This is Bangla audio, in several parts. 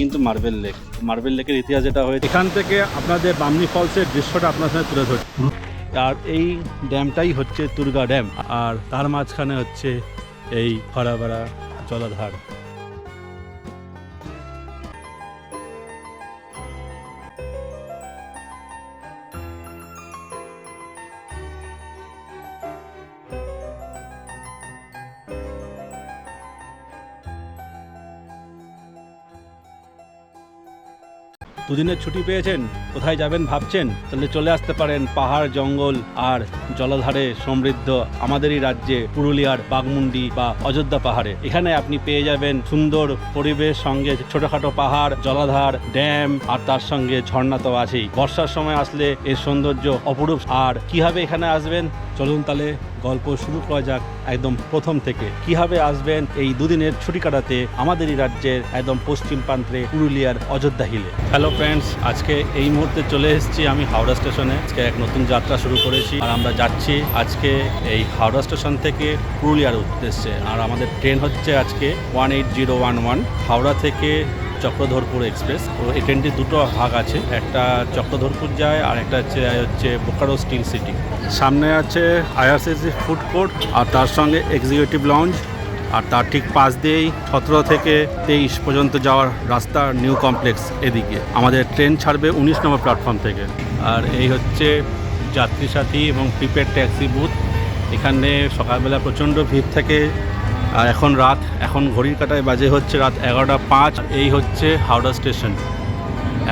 কিন্তু মার্বেল লেক মার্বেল লেকের ইতিহাস যেটা হয়েছে এখান থেকে আপনাদের বামনি ফলসের দৃশ্যটা আপনার সাথে তুলে ধরছি। আর এই ড্যামটাই হচ্ছে তুর্গা ড্যাম আর তার মাঝখানে হচ্ছে এই ভরা ভরা জলাধার। দুদিনের ছুটি পেয়েছেন, কোথায় যাবেন ভাবছেন? তাহলে চলে আসতে পারেন পাহাড়, জঙ্গল আর জলধারে সমৃদ্ধ আমাদেরই রাজ্যে পুরুলিয়ার বাগমুন্ডি বা অযোধ্যা পাহাড়ে। এখানে আপনি পেয়ে যাবেন সুন্দর পরিবেশ, সঙ্গে ছোটখাটো পাহাড়, জলাধার, ড্যাম আর তার সঙ্গে ঝর্ণা তো আছেই। বর্ষার সময় আসলে এর সৌন্দর্য অপরূপ। আর কীভাবে এখানে আসবেন? চলুন তাহলে গল্প শুরু করা যাক একদম প্রথম থেকে। কীভাবে আসবেন এই দুদিনের ছুটি কাটাতে আমাদেরই রাজ্যের একদম পশ্চিম প্রান্তে পুরুলিয়ার অযোধ্যা হিলে? হ্যালো ফ্রেন্ডস আজকে এই মুহূর্তে চলে এসেছি আমি হাওড়া স্টেশনে। আজকে এক নতুন যাত্রা শুরু করেছি আর আমরা যাচ্ছি আজকে এই হাওড়া স্টেশন থেকে পুরুলিয়ার উদ্দেশ্যে। আর আমাদের ট্রেন হচ্ছে আজকে one eight zero one one Howrah থেকে চক্রধরপুর এক্সপ্রেস। ও এই ট্রেনটির দুটো ভাগ আছে একটা চক্রধরপুর যায় আর একটা হচ্ছে হচ্ছে বোকারো স্টিল সিটি। সামনে আছে আইআরসিসি ফুড কোর্ট আর তার সঙ্গে এক্সিকিউটিভ লঞ্চ আর তার ঠিক পাশ দিয়েই সতেরো থেকে তেইশ পর্যন্ত যাওয়ার রাস্তা নিউ কমপ্লেক্স এদিকে। আমাদের ট্রেন ছাড়বে উনিশ নম্বর প্ল্যাটফর্ম থেকে। আর এই হচ্ছে যাত্রী সাথী এবং প্রিপেড ট্যাক্সি বুথ। এখানে সকালবেলা প্রচণ্ড ভিড় থাকে আর এখন রাত, এখন ঘড়ির কাটায় বাজে হচ্ছে রাত এগারোটা পাঁচ। এই হচ্ছে হাওড়া স্টেশন।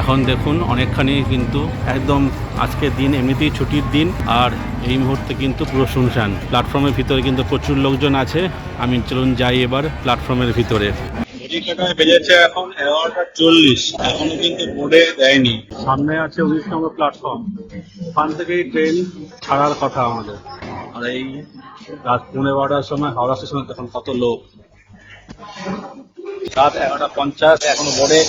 এখন দেখুন, অনেকখানি কিন্তু একদম আজকে দিন এমনিতেই ছুটির দিন, আর এই মুহূর্তে কিন্তু পুরো শুনশান। প্ল্যাটফর্মের ভিতরে কিন্তু প্রচুর লোকজন আছে। আমি চলুন যাই এবার প্ল্যাটফর্মের ভিতরে। এখন চল্লিশ। এখনও কিন্তু সামনে আছে উনিশ নম্বর প্ল্যাটফর্ম। ওখান থেকেই ট্রেন ছাড়ার কথা আমাদের। আর এই রাত পৌনে বারোটার সময় হাওড়া স্টেশনে তখন কত লোক। রাত এগারোটা পঞ্চাশ, এখনও বোর্ডে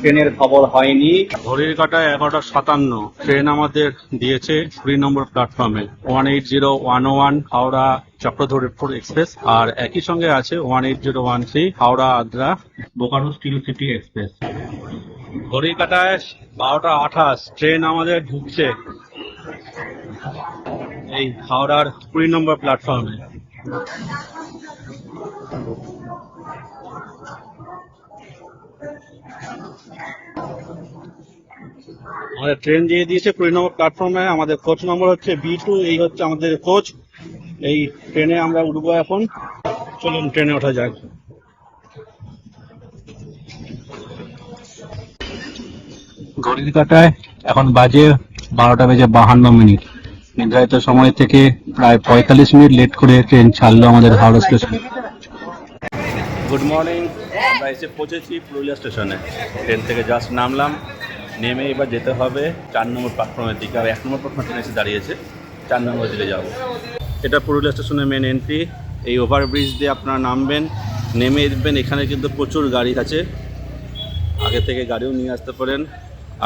ট্রেনের খবর হয়নি। ঘড়ির কাটায় এগারোটা সাতান্ন, ট্রেন আমাদের দিয়েছে কুড়ি নম্বর প্ল্যাটফর্মে one eight zero one one Howrah Chakradharpur express আর একই সঙ্গে আছে one eight zero one three Howrah Adra Bokaro steel city express ঘড়ির কাটায় বারোটা আঠাশ, ট্রেন আমাদের ঢুকছে। এই হাওড়ার কুড়ি নম্বর প্ল্যাটফর্মে আমাদের ট্রেন দিয়ে দিয়েছে কুড়ি নম্বর প্ল্যাটফর্মে আমাদের কোচ নম্বর হচ্ছে বি টু এই হচ্ছে আমাদের কোচ এই ট্রেনে আমরা উঠবো এখন। চলুন ট্রেনে ওঠা যাক। ঘড়ির কাটায় এখন বাজে বারোটা বেজে বাহান্ন মিনিট। নির্ধারিত সময় থেকে প্রায় পঁয়তাল্লিশ মিনিট লেট করে ট্রেন ছাড়লো আমাদের হাওড়া স্টেশন। Good morning. আমরা এসে পৌঁছেছি পুরুলিয়া স্টেশনে। ট্রেন থেকে জাস্ট নামলাম। নেমে এবার যেতে হবে চার নম্বর প্ল্যাটফর্মের দিকে। আর এক নম্বর প্ল্যাটফর্ম ট্রেন এসে দাঁড়িয়েছে। চার নম্বর দিকে যাব। এটা পুরুলিয়া স্টেশনের মেন এন্ট্রি এই ওভারব্রিজ দিয়ে আপনারা নামবেন নেমে দেখবেন এখানে কিন্তু প্রচুর গাড়ি আছে। আগে থেকে গাড়িও নিয়ে আসতে পারেন।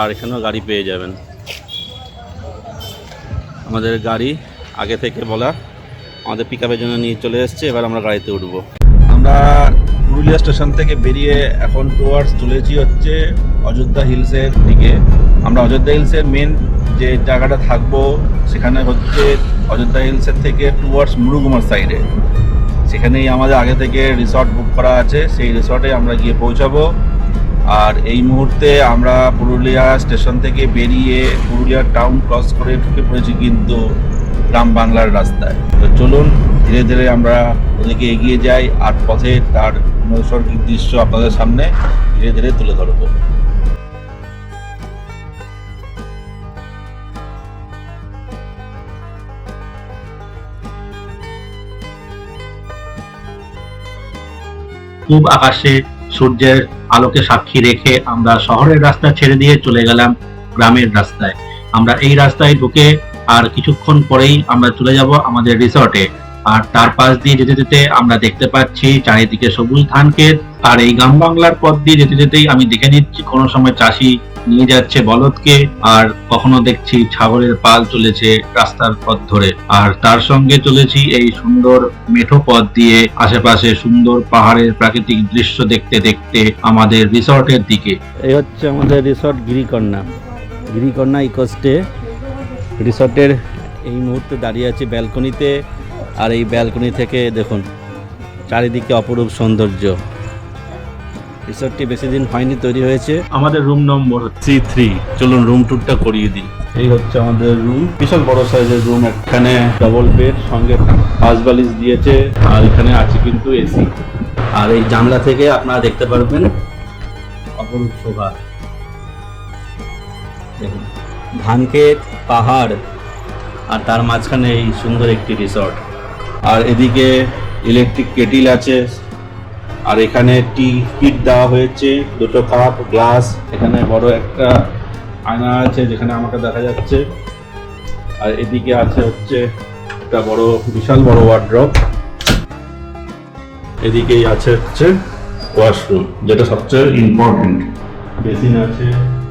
আর এখানেও গাড়ি পেয়ে যাবেন। আমাদের গাড়ি আগে থেকে বলা, আমাদের পিক জন্য নিয়ে চলে এসছে, এবার আমরা গাড়িতে উঠবো। আমরা পুরুলিয়া স্টেশন থেকে বেরিয়ে এখন টুয়ার্স চলেছি হচ্ছে অযোধ্যা হিলসের দিকে। আমরা অযোধ্যা হিলসের মেন যে জায়গাটা থাকব, সেখানে হচ্ছে অযোধ্যা হিলসের থেকে টুয়ার্ডস মুরুগুমার সাইডে সেখানেই আমাদের আগে থেকে রিসর্ট বুক করা আছে, সেই রিসর্টে আমরা গিয়ে পৌঁছাবো। আর এই মুহূর্তে আমরা পুরুলিয়া স্টেশন থেকে বেরিয়ে পুরুলিয়া টাউন ক্রস করে ঢুকে পড়েছি কিন্তু গ্রাম বাংলার রাস্তায়। তো চলুন, ধীরে ধীরে আমরা ওদিকে এগিয়ে যাই আর পথে তার নৈসর্গিক দৃশ্য আপনাদের সামনে ধীরে ধীরে তুলে ধরবো। খুব আকাশে সূর্যের আলোকে সাক্ষী রেখে আমরা শহরের রাস্তা ছেড়ে দিয়ে চলে গেলাম গ্রামের রাস্তায়। আমরা এই রাস্তায় ঢুকে আর কিছুক্ষণ পরেই আমরা চলে যাব আমাদের রিসর্টে। আর তার পাশ দিয়ে যেতে যেতে আমরা দেখতে পাচ্ছি চারিদিকে সবুজ ধান ক্ষেত আর এই গ্রাম বাংলার পথ দিয়ে যেতে যেতেই আমি দেখে নিচ্ছি কোনো সময় চাষি নিয়ে যাচ্ছে বলদকে, আর কখনো দেখছি ছাগলের পাল চলেছে রাস্তার পথ ধরে। আর তার সঙ্গে চলেছি এই সুন্দর মেঠো পথ দিয়ে আশেপাশে সুন্দর পাহাড়ের প্রাকৃতিক দৃশ্য দেখতে দেখতে আমাদের রিসর্টের দিকে। এই হচ্ছে আমাদের রিসর্ট গিরিকন্যা। গিরিকন্যা ইকোস্টে। রিসর্টের এই মুহূর্তে দাঁড়িয়ে আছি ব্যালকনিতে। আর এই ব্যালকনি থেকে দেখুন, চারিদিকে অপরূপ সৌন্দর্য। রিসর্টটি বেশি দিন হয়নি তৈরি হয়েছে। আমাদের রুম নম্বর থ্রি থ্রি চলুন রুম ট্যুরটা করিয়ে দিই। এই হচ্ছে আমাদের রুম বিশাল বড় সাইজের রুম এখানে ডবল বেড সঙ্গে পাঁচ বালিশ দিয়েছে। আর এখানে আছে কিন্তু এসি আর এই জানলা থেকে আপনারা দেখতে পারবেন অপরূপ শোভা। দেখুন ধানক্ষেত পাহাড় আর তার মাঝখানে এই সুন্দর একটি রিসর্ট আর এদিকে ইলেকট্রিক কেটিল আছে। আর এখানে টি কিট দেওয়া হয়েছে, দুটো কাপ, গ্লাস, এখানে বড় একটা আয়না আছে যেখানে আমাকে দেখা যাচ্ছে। আর এদিকে আছে হচ্ছে একটা বড়, বিশাল বড় ওয়ার্ড্রপ এদিকেই আছে হচ্ছে ওয়াশরুম যেটা সবচেয়ে ইম্পর্টেন্ট বেসিন আছে,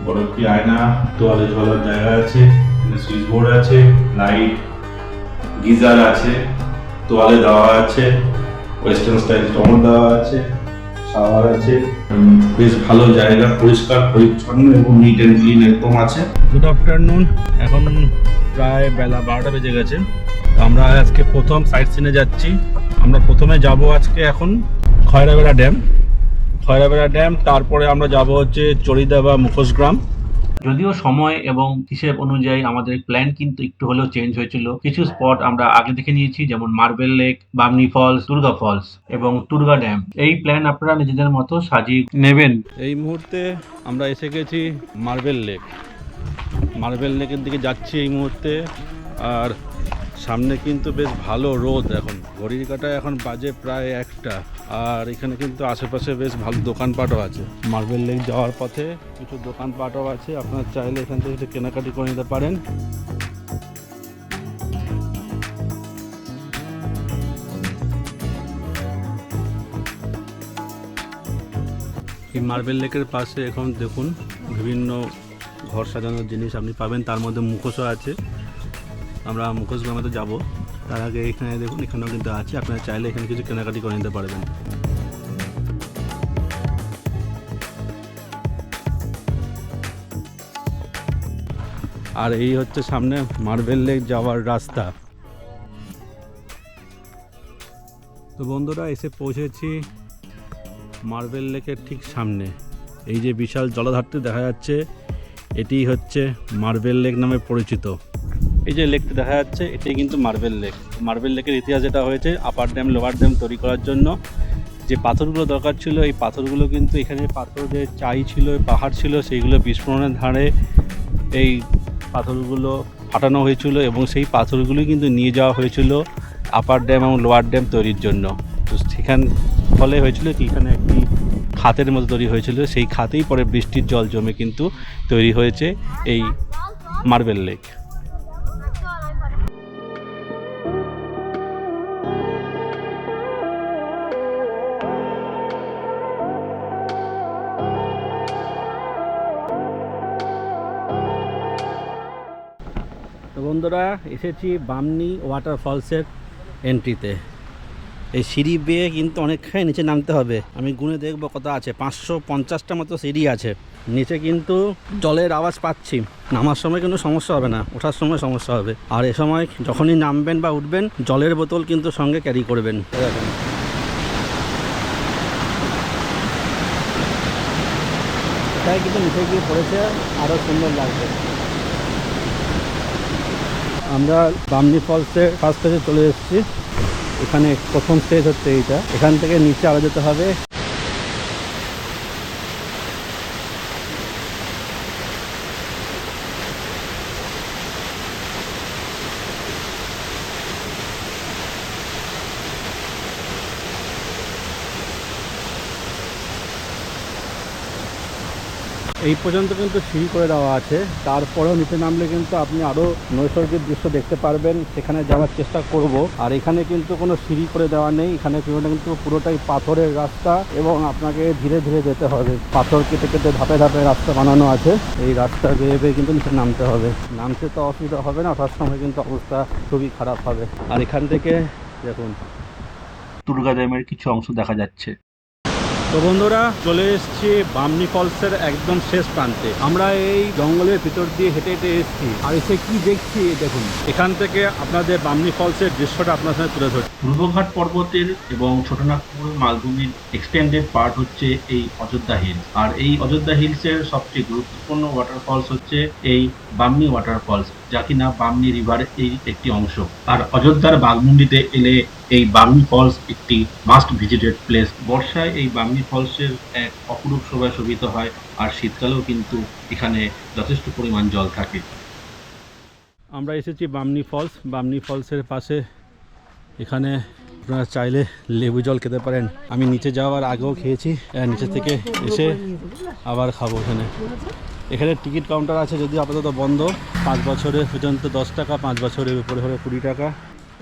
বড় একটি আয়না, তোয়ালে ঝোলার জায়গা আছে সুইচ বোর্ড আছে লাইট গিজার আছে, তোয়ালে দেওয়া আছে। ওয়েস্টার্ন স্টাইল টমো দেওয়া আছে শাওয়ার আছে বেশ ভালো জায়গা, পরিষ্কার, পরিচ্ছন্ন এবং নিট অ্যান্ড ক্লিন একদম আছে। গুড আফটারনুন এখন প্রায় বেলা বারোটা বেজে গেছে। আমরা আজকে প্রথম সাইট সিনে যাচ্ছি। আমরা প্রথমে যাব আজকে এখন খয়রাবেড়া ড্যাম খয়রাবেড়া ড্যাম তারপরে আমরা যাব হচ্ছে চড়িদা বা মুখোশগ্রাম যদিও সময় এবং হিসেব অনুযায়ী আমাদের প্ল্যান কিন্তু একটু হলেও চেঞ্জ হয়েছিল। কিছু স্পট আমরা আগে দেখে নিয়েছি, যেমন marble lake Bamni falls Durga falls এবং দুর্গা ড্যাম এই প্ল্যান আপনারা নিজেদের মতো সাজিয়ে নেবেন। এই মুহূর্তে আমরা এসে গেছি মার্বেল লেক মার্বেল লেকের দিকে যাচ্ছি এই মুহূর্তে। আর সামনে কিন্তু বেশ ভালো রোদ এখন। ঘড়ির কাটায় এখন বাজে প্রায় একটা। আর এখানে কিন্তু আশেপাশে বেশ ভালো দোকানপাটও আছে। মার্বেল লেক যাওয়ার পথে কিছু দোকানপাটও আছে। আপনারা চাইলে এখান থেকে একটু কেনাকাটি করে নিতে পারেন। এই মার্বেল লেকের পাশে এখন দেখুন, বিভিন্ন ঘর সাজানোর জিনিস আপনি পাবেন। তার মধ্যে মুখোশও আছে। আমরা মুখোশ গ্রামেতে যাব। তার আগে এখানে দেখুন, এখানেও কিন্তু আছে। আপনারা চাইলে এখানে কিছু কেনাকাটি করে নিতে পারবেন। আর এই হচ্ছে সামনে মার্বেল লেক যাওয়ার রাস্তা। তো বন্ধুরা, এসে পৌঁছেছি মার্বেল লেকের ঠিক সামনে। এই যে বিশাল জলাধারটি দেখা যাচ্ছে, এটি হচ্ছে মার্বেল লেক নামে পরিচিত। এই যে লেকটি দেখা যাচ্ছে, এটাই কিন্তু মার্বেল লেক মার্বেল লেকের ইতিহাস যেটা হয়েছে আপার ড্যাম লোয়ার ড্যাম তৈরি করার জন্য যে পাথরগুলো দরকার ছিল, এই পাথরগুলো কিন্তু এখানে পাথর যে চাই ছিল, পাহাড় ছিল, সেইগুলো বিস্ফোরণের ধারে এই পাথরগুলো ফাটানো হয়েছিল এবং সেই পাথরগুলোই কিন্তু নিয়ে যাওয়া হয়েছিল আপার ড্যাম এবং লোয়ার ড্যাম তৈরির জন্য। তো সেখান, ফলে হয়েছিল কি, এখানে একটি খাতের মতো তৈরি হয়েছিল, সেই খাতেই পরে বৃষ্টির জল জমে কিন্তু তৈরি হয়েছে এই মার্বেল লেক বন্ধুরা, এসেছি বামনি ওয়াটারফলসের এন্ট্রিতে এই সিঁড়ি বেয়ে কিন্তু অনেকখানি নিচে নামতে হবে। আমি গুনে দেখব কত আছে। পাঁচশো পঞ্চাশটা মতো সিঁড়ি আছে। নিচে কিন্তু জলের আওয়াজ পাচ্ছি। নামার সময় কিন্তু সমস্যা হবে না। ওঠার সময় সমস্যা হবে। আর এ সময় যখনই নামবেন বা উঠবেন, জলের বোতল কিন্তু সঙ্গে ক্যারি করবেন। এটাই কিন্তু নিচে গিয়ে পড়েছে, আরও সুন্দর লাগবে। আমরা বামনি ফলসে ফার্স্ট স্টেজে চলে এসেছি। এখানে প্রথম স্টেজ হচ্ছে এইটা। এখান থেকে নিচে আরও যেতে হবে। এই পর্যন্ত কিন্তু সিঁড়ি করে দেওয়া আছে। তারপরেও নিচে নামলে কিন্তু আপনি আরও নৈসর্গিক দৃশ্য দেখতে পারবেন। সেখানে যাওয়ার চেষ্টা করব। আর এখানে কিন্তু কোনো সিঁড়ি করে দেওয়া নেই। এখানে কিন্তু পুরোটাই পাথরের রাস্তা এবং আপনাকে ধীরে ধীরে যেতে হবে। পাথর কেটে কেটে ধাপে ধাপে রাস্তা বানানো আছে। এই রাস্তা বেয়ে বেয়ে কিন্তু নিচে নামতে হবে। নামতে তো অসুবিধা হবে না। ওঠার সময় কিন্তু অবস্থা খুবই খারাপ হবে। আর এখান থেকে দেখুন দুর্গা ড্যামের কিছু অংশ দেখা যাচ্ছে। তো বন্ধুরা, চলে এসেছি বামনি ফলসের একদম শেষ প্রান্তে। আমরা এই জঙ্গলের ভিতর দিয়ে হেঁটে হেঁটে এসেছি। আর এসে কি দেখছি দেখুন। এখান থেকে আপনাদের বামনি ফলসের দৃশ্যটা আপনার সাথে তুলে ধরছি। পূর্বঘাট পর্বতের এবং ছোটনাগপুর মালভূমির এক্সটেন্ডেড পার্ট হচ্ছে এই অযোধ্যা হিলস আর এই অযোধ্যা হিলসের সবচেয়ে গুরুত্বপূর্ণ ওয়াটারফলস হচ্ছে এই বামনি ওয়াটারফলস যা কিনা বামনি রিভারের এই একটি অংশ। আর অযোধ্যার বাগমুন্ডিতে এলে এই বামনি ফলস একটি মাস্ট ভিজিটেড প্লেস বর্ষায় এই বামনি ফলসের এক অপরূপ শোভায় শোভিত হয়, আর শীতকালেও কিন্তু এখানে যথেষ্ট পরিমাণ জল থাকে। আমরা এসেছি বামনি ফলস। বামনি ফলসের পাশে এখানে আপনারা চাইলে লেবু জল খেতে পারেন। আমি নিচে যাওয়ার আগেও খেয়েছি নিচে থেকে এসে আবার খাব এখানে। এখানে টিকিট কাউন্টার আছে যদি আপাতত বন্ধ। পাঁচ বছরের পর্যন্ত দশ টাকা, পাঁচ বছরের উপরে হলে কুড়ি টাকা।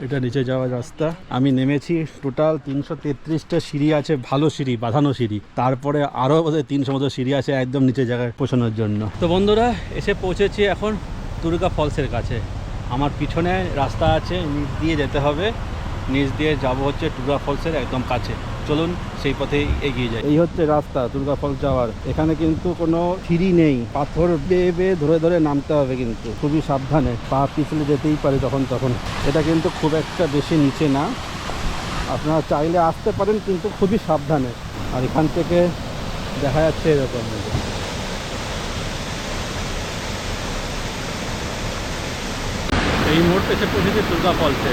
এটা নিচে যাওয়ার রাস্তা। আমি নেমেছি, টোটাল তিনশো তেত্রিশটা সিঁড়ি আছে, ভালো সিঁড়ি, বাঁধানো সিঁড়ি। তারপরে আরও তিনশো মতো সিঁড়ি আছে একদম নিচে জায়গায় পৌঁছানোর জন্য। তো বন্ধুরা, এসে পৌঁছেছি এখন দুর্গা ফলসের কাছে। আমার পিছনে রাস্তা আছে, নিচ দিয়ে যেতে হবে। নিচ দিয়ে যাব হচ্ছে দুর্গা ফলসের একদম কাছে। চলুন সেই পথেই এগিয়ে যাই। এই হচ্ছে রাস্তা দুর্গা ফলস যাওয়ার। এখানে কিন্তু কোনো সিঁড়ি নেই। পাথর বেয়ে বেয়ে ধরে ধরে নামতে হবে কিন্তু। খুবই সাবধানে। পা পিছলে যেতেই পারে তখন তখন। এটা কিন্তু খুব একটা বেশি নিচে না। আপনারা চাইলে আসতে পারেন কিন্তু খুবই সাবধানে। আর এখান থেকে দেখা যাচ্ছে এরকম। এই মুহূর্তে এসে পৌঁছেছে দুর্গা ফলসে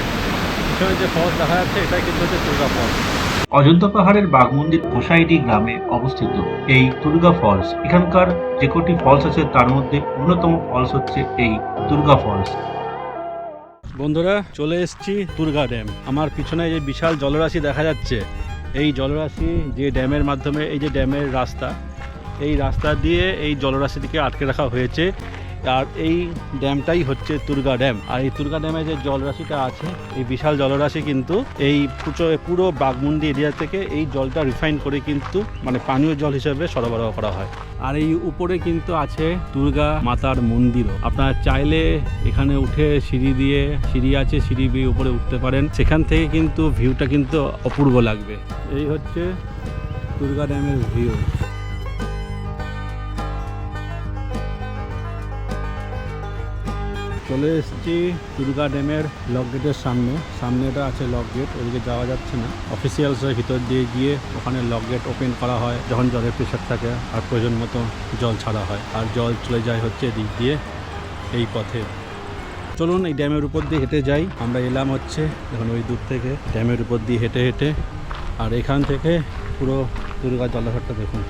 পিছনে যে ফলস দেখা যাচ্ছে এটাই কিন্তু হচ্ছে দুর্গা ফলস অযোধ্যা পাহাড়ের বাঘমন্দির গোসাইডি গ্রামে অবস্থিত এই দুর্গা ফলস। এখানকার যে কটি ফলস আছে, তার মধ্যে অন্যতম ফলস হচ্ছে এই দুর্গা ফলস। বন্ধুরা, চলে এসেছি দুর্গা ড্যাম। আমার পিছনে যে বিশাল জলরাশি দেখা যাচ্ছে। এই জলরাশি যে ড্যামের মাধ্যমে, এই যে ড্যামের রাস্তা, এই রাস্তা দিয়ে এই জলরাশিটিকে আটকে রাখা হয়েছে। আর এই ড্যামটাই হচ্ছে তুর্গা ড্যাম। আর এই তুর্গা ড্যামে যে জলরাশিটা আছে, এই বিশাল জলরাশি কিন্তু এই পুরো বাগমুন্ডি এরিয়া থেকে এই জলটা রিফাইন করে কিন্তু মানে পানীয় জল হিসেবে সরবরাহ করা হয়। আর এই উপরে কিন্তু আছে দুর্গা মাতার মন্দিরও। আপনারা চাইলে এখানে উঠে সিঁড়ি দিয়ে, সিঁড়ি আছে, সিঁড়ি দিয়ে উপরে উঠতে পারেন। সেখান থেকে কিন্তু ভিউটা কিন্তু অপূর্ব লাগবে। এই হচ্ছে দুর্গা ড্যামের ভিউ। চলে এসেছি দুর্গা ড্যামের লক গেটের সামনে। সামনে এটা আছে লক গেট ওদিকে যাওয়া যাচ্ছে না। অফিসিয়ালসের ভিতর দিয়ে গিয়ে ওখানে লক গেট ওপেন করা হয়, যখন জলের প্রেশার থাকে আর প্রয়োজন মতো জল ছাড়া হয়। আর জল চলে যায় হচ্ছে এদিক দিয়ে এই পথে। চলুন এই ড্যামের উপর দিয়ে হেঁটে যাই। আমরা এলাম হচ্ছে এখন ওই দূর থেকে ড্যামের উপর দিয়ে হেঁটে হেঁটে। আর এখান থেকে পুরো দুর্গা জলাধারটা দেখুন।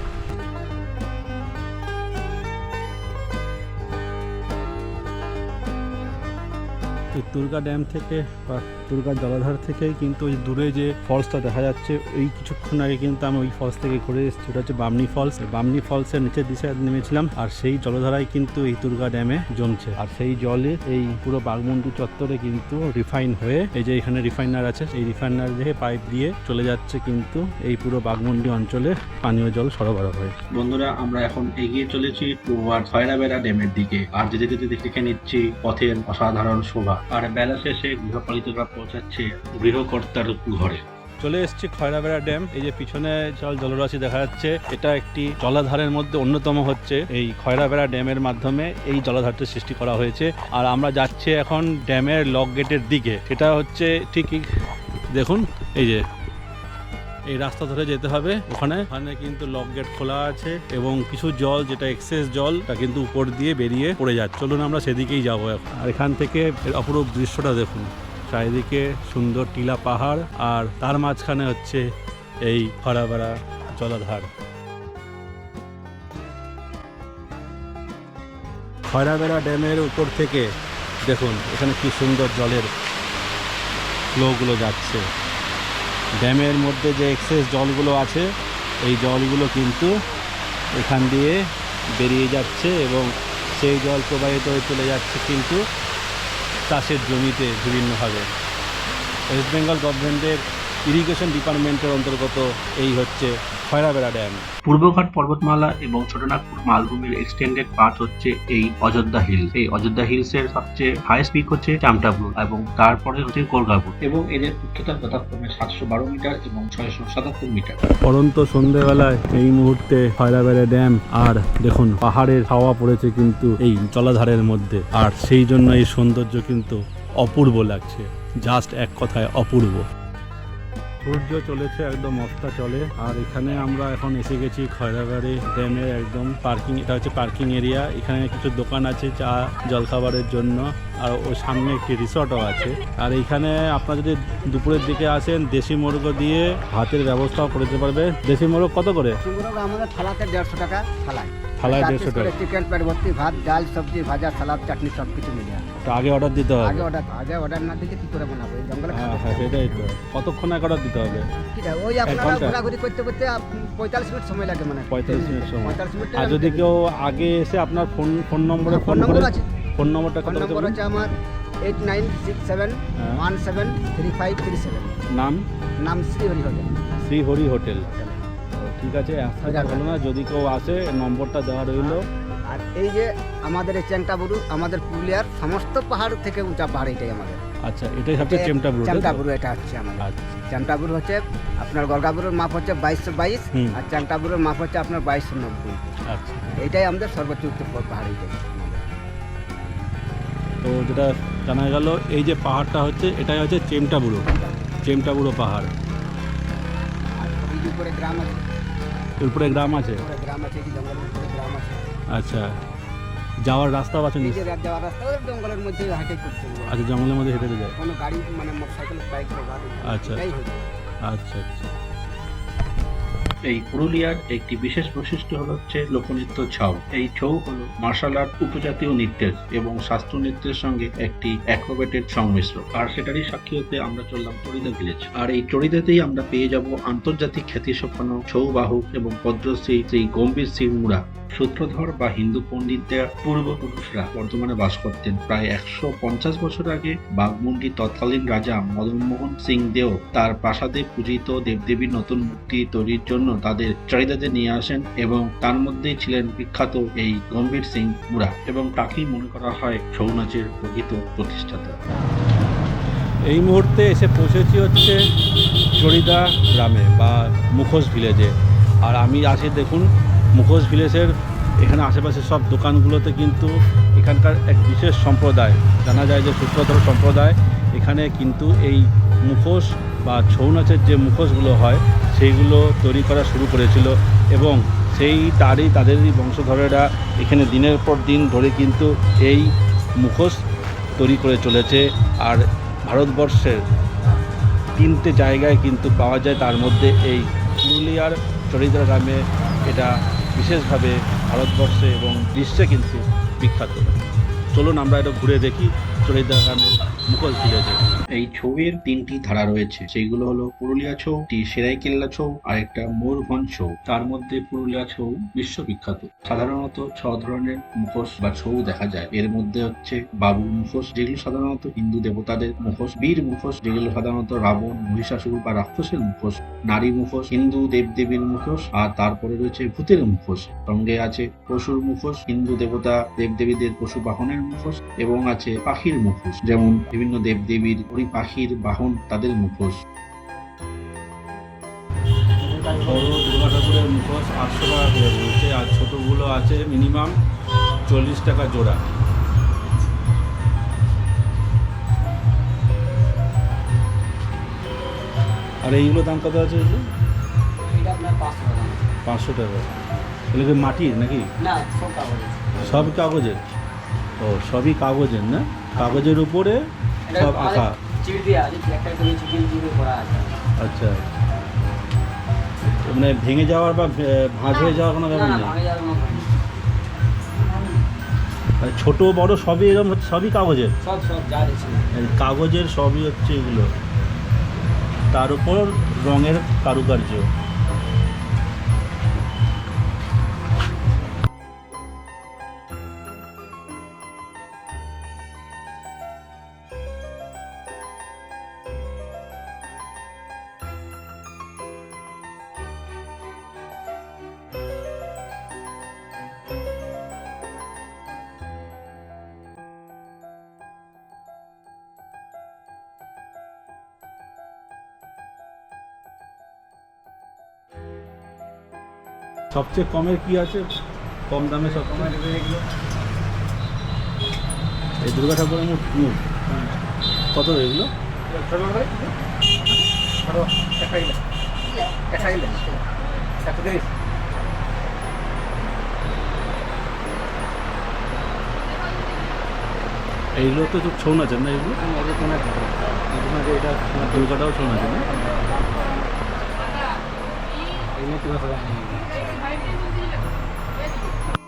এই দুর্গা ড্যাম থেকে বা দুর্গা জলাধার থেকেই কিন্তু ওই দূরে যে ফলসটা দেখা যাচ্ছে, এই কিছুক্ষণ আগে কিন্তু আমি ওই ফলস থেকে ঘুরে এসেছি। ওটা হচ্ছে বামনি ফলস। বামনি ফলসের নিচের দিশে নেমেছিলাম আর সেই জলধারায় কিন্তু এই দুর্গা ড্যামে জমছে। আর সেই জলে এই পুরো বাগমুন্ডি চত্বরে কিন্তু রিফাইন হয়ে এই যে এখানে রিফাইনার আছে, এই রিফাইনার দিয়ে পাইপ দিয়ে চলে যাচ্ছে কিন্তু এই পুরো বাগমুন্ডি অঞ্চলে পানীয় জল সরবরাহ হয়ে। বন্ধুরা, আমরা এখন এগিয়ে চলেছি টুয়ার্ড ড্যামের দিকে। আর যেতে যেতে দেখে নিচ্ছি পথের অসাধারণ শোভা। আর বেলা শেষে গৃহপালিতরা পৌঁছাচ্ছে গৃহকর্তার ঘরে। চলে এসছে খয়রাবেড়া ড্যাম। এই যে পিছনে জল জলরাশি দেখা যাচ্ছে, এটা একটি জলাধারের মধ্যে অন্যতম হচ্ছে এই খয়রাবেড়া ড্যামের মাধ্যমে এই জলাধারটা সৃষ্টি করা হয়েছে। আর আমরা যাচ্ছি এখন ড্যামের লক গেটের দিকে। সেটা হচ্ছে ঠিকই দেখুন, এই যে এই রাস্তা ধরে যেতে হবে ওখানে। ওখানে কিন্তু লক গেট খোলা আছে এবং কিছু জল, যেটা এক্সেস জল, তা কিন্তু উপর দিয়ে বেরিয়ে পড়ে যাচ্ছে। চলুন আমরা সেদিকেই যাব আর এখান থেকে অপরূপ দৃশ্যটা দেখুন। চারিদিকে সুন্দর টিলা পাহাড় আর তার মাঝখানে হচ্ছে এই খরাবেড়া জলাধার। খয়রাবেড়া ড্যামের উপর থেকে দেখুন এখানে কি সুন্দর জলের ফ্লোগুলো যাচ্ছে। ড্যামের মধ্যে যে এক্সেস জলগুলো আছে, এই জলগুলো কিন্তু এখান দিয়ে বেরিয়ে যাচ্ছে এবং সেই জল প্রবাহিত হয়ে চলে যাচ্ছে কিন্তু চাষের জমিতে বিভিন্নভাবে। ওয়েস্ট বেঙ্গল গভর্নমেন্টের ইরিগেশন ডিপার্টমেন্টের অন্তর্গত এই হচ্ছে খয়রাবেড়া ড্যাম পূর্বঘাট পর্বতমালা এবং ছোটনাগপুর মালভূমির এক্সটেন্ডেড পার্ট হচ্ছে এই অযোধ্যা হিলস এই অযোধ্যা হিলস এর সবচেয়ে হাইস্ট পিক হচ্ছে চামটাপুর এবং তারপরে হচ্ছে কোরগাপুর এবং এদের উচ্চতা যথাক্রমে সাতশো বারো মিটার এবং ছয়শো সাতাত্তর মিটার। পরন্ত সন্ধেবেলায় এই মুহূর্তে খয়রাবেড়া ড্যাম আর দেখুন পাহাড়ের হাওয়া পড়েছে কিন্তু এই জলাধারের মধ্যে। আর সেই জন্য এই সৌন্দর্য কিন্তু অপূর্ব লাগছে। জাস্ট এক কথায় অপূর্ব। সূর্য চলেছে একদম অস্তা চলে। আর এখানে আমরা এখন এসে গেছি খয়রাবাড়ি ড্যামের একদম পার্কিং এটা হচ্ছে পার্কিং এরিয়া। এখানে কিছু দোকান আছে চা জলখাবারের জন্য আর ওর সামনে একটি রিসর্টও আছে। আর এইখানে আপনারা যদি দুপুরের দিকে আসেন দেশি মুরগ দিয়ে ভাতের ব্যবস্থাও করে দিতে পারবে। দেশি মুরগ কত করে? আমাদের থালাতে দেড়শো টাকা থালায়। থালায় দেড়শো টাকা। চিকেন পেট ভর্তি ভাত ডাল সবজি ভাজা সালাদ চাটনি সব কিছু মিলে তো আগে অর্ডার দিতে হবে। আগে অর্ডার আগে অর্ডার না দিলে কি করে বানাবো? এই জঙ্গলে হ্যাঁ হ্যাঁ সেটাই তো। কতক্ষণ আগে অর্ডার দিতে হবে? কি রে, ওই আপনারা? ঘোরাঘুরি করতে করতে পঁয়তাল্লিশ মিনিট সময় লাগে মানে পঁয়তাল্লিশ মিনিট সময়। পঁয়তাল্লিশ মিনিট আর যদি কেউ আগে এসে আপনার ফোন ফোন নম্বরে ফোন ফোন নম্বর করে আছে। ফোন নম্বরটা কত নম্বর? হচ্ছে আমার এইট নাইন সিক্স সেভেন হ্যাঁ। One seven three five three seven নাম? নাম শ্রীহরি হোটেল। শ্রীহরি হোটেল। ঠিক আছে আসতে না। যদি কেউ আসে নম্বরটা দেওয়া রইল। আর এই যে আমাদের এই চ্যাংটাবুরু আমাদের পুরুলিয়ার সমস্ত পাহাড় থেকে উঁচা পাহাড় এটাই আমাদের। আচ্ছা এটাই সবচেয়ে চেমটা ব্রু এটা হচ্ছে আমাদের। আচ্ছা। চামটাবুর হচ্ছে আপনার গরগাবুরের মাপ হচ্ছে বাইশশো বাইশ। আর চামটাবুরের মাপ হচ্ছে আপনার বাইশশো নব্বই। আচ্ছা। এইটাই আমাদের সর্বোচ্চ উচ্চ পাহাড় এইটাই তো যেটা জানা গেল এই যে পাহাড়টা হচ্ছে এটাই হচ্ছে চেমটা বুড়ো চেমটা বুড়ো পাহাড়। উপরে গ্রাম আছে। উপরে গ্রাম আছে। গ্রাম আছে আচ্ছা। যাওয়ার রাস্তাও আছে যাওয়ার রাস্তা ওই জঙ্গলের মধ্যে হাঁটাই করতে আচ্ছা জঙ্গলের মধ্যে হেঁটে যায়। কোনো গাড়ি মানে মোটরসাইকেল বাইক আচ্ছা। আচ্ছা আচ্ছা। এই পুরুলিয়ার একটি বিশেষ বৈশিষ্ট্য হলো হচ্ছে লোকনৃত্য ছাউ এই ছৌ হলো মার্শাল আর্ট উপজাতীয় নৃত্যের এবং শাস্ত্রীয় নৃত্যের সঙ্গে একটি অ্যাক্রোবেটেড সংমিশ্রণ। আর সেটারই সাক্ষী হতে আমরা চললাম চরিদা ভিলেজ আর এই চরিদাতেই আমরা পেয়ে যাব আন্তর্জাতিক খ্যাতিসম্পন্ন ছৌ বাহক এবং পদ্মশ্রী শ্রী গম্ভীর সিং মুড়া। সূত্রধর বা হিন্দু পণ্ডিতদের পূর্বপুরুষরা বর্তমানে বাস করতেন প্রায় একশো পঞ্চাশ বছর আগে বাঘমুন্ডি তৎকালীন রাজা মদনমোহন সিং দেও তার প্রাসাদে পূজিত দেবদেবীর নতুন মূর্তি তৈরির জন্য তাদের চাহিদাতে নিয়ে আসেন এবং তার মধ্যেই ছিলেন বিখ্যাত এই গম্ভীর সিং মুরা এবং তাকেই মনে করা হয় ছৌ নাচের প্রকৃত প্রতিষ্ঠাতা। এই মুহূর্তে এসে পৌঁছেছি হচ্ছে চরিদা গ্রামে বা মুখোশ ভিলেজে। আর আমি আছি দেখুন, মুখোশ ভিলেজের এখানে আশেপাশে সব দোকানগুলোতে কিন্তু এখানকার এক বিশেষ সম্প্রদায়, জানা যায় যে সূত্রধর সম্প্রদায়, এখানে কিন্তু এই মুখোশ বা ছৌ নাচের যে মুখোশগুলো হয়, সেইগুলো তৈরি করা শুরু করেছিল এবং সেই তারই তাদেরই বংশধরেরা এখানে দিনের পর দিন ধরে কিন্তু এই মুখোশ তৈরি করে চলেছে। আর ভারতবর্ষের তিনটে জায়গায় কিন্তু পাওয়া যায় তার মধ্যে এই পুরুলিয়ার চরিদা গ্রামে এটা বিশেষভাবে ভারতবর্ষে এবং বিশ্বে কিন্তু বিখ্যাত। চলুন আমরা এটা ঘুরে দেখি। গ্রামের মুখোশ ভিলেজে এই ছৌয়ের তিনটি ধারা রয়েছে। সেইগুলো হলো পুরুলিয়া ছৌ একটি সেরাইকেল্লা ছৌ, আর একটা ময়ূরভঞ্জ ছৌ। তার মধ্যে পুরুলিয়া ছৌ বিশ্ববিখ্যাত। সাধারণত ছ ধরনের মুখোশ বা ছৌ দেখা যায়। এর মধ্যে হচ্ছে বাবু মুখোশ, যেগুলো সাধারণত হিন্দু দেবতাদের মুখোশ, বীর মুখোশ, যেগুলো সাধারণত রাবণ, মহিষাসুর বা রাক্ষসের মুখোশ, নারী মুখোশ, হিন্দু দেবদেবীর মুখোশ, আর তারপরে রয়েছে ভূতের মুখোশ। সঙ্গে আছে পশুর মুখোশ, হিন্দু দেবতা দেবদেবীদের পশু বাহনের মুখোশ, এবং আছে পাখির মুখোশ যেমন বিভিন্ন দেবদেবীর ওই পাখির বাহন তাদের মুখোশ। বড় দুর্গা ঠাকুরের মুখোশ আটশো টাকা করে বলছে আর ছোটোগুলো আছে মিনিমাম চল্লিশ টাকা জোড়া। আর এইগুলো দাম কত আছে এগুলো? পাঁচশো টাকা। এগুলো কি মাটির নাকি? না সব কাগজ সব কাগজের? ও সবই কাগজের না? কাগজের উপরে সব আঁকা। আচ্ছা। মানে ভেঙে যাওয়ার বা ভাঁজ হয়ে যাওয়ার কোনো ব্যাপার নেই? মানে ছোট বড় সবই এরকম হচ্ছে সবই কাগজের? এই কাগজের সবই হচ্ছে এগুলো। তার উপর রঙের কারুকার্য। সবচেয়ে কমের কি আছে? কম দামে সব এই দুর্গা ঠাকুরের মুখ মুখ? কত এগুলো? এইগুলো তো ছৌ নাচের না এগুলো? এটা দুর্গাটাও ছৌ নাচের না? 祈てください。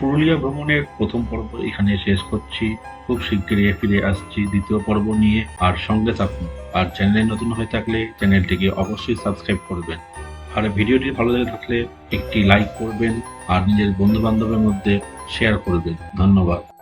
পুরুলিয়া ভ্রমণের প্রথম পর্ব এখানে শেষ করছি। খুব শিগগিরই ফিরে আসছি দ্বিতীয় পর্ব নিয়ে। আর সঙ্গে থাকুন। আর চ্যানেলে নতুন হয়ে থাকলে চ্যানেলটিকে অবশ্যই সাবস্ক্রাইব করবেন। আর ভিডিওটি ভালো লেগে থাকলে একটি লাইক করবেন। আর নিজের বন্ধু বান্ধবের মধ্যে শেয়ার করবেন। ধন্যবাদ।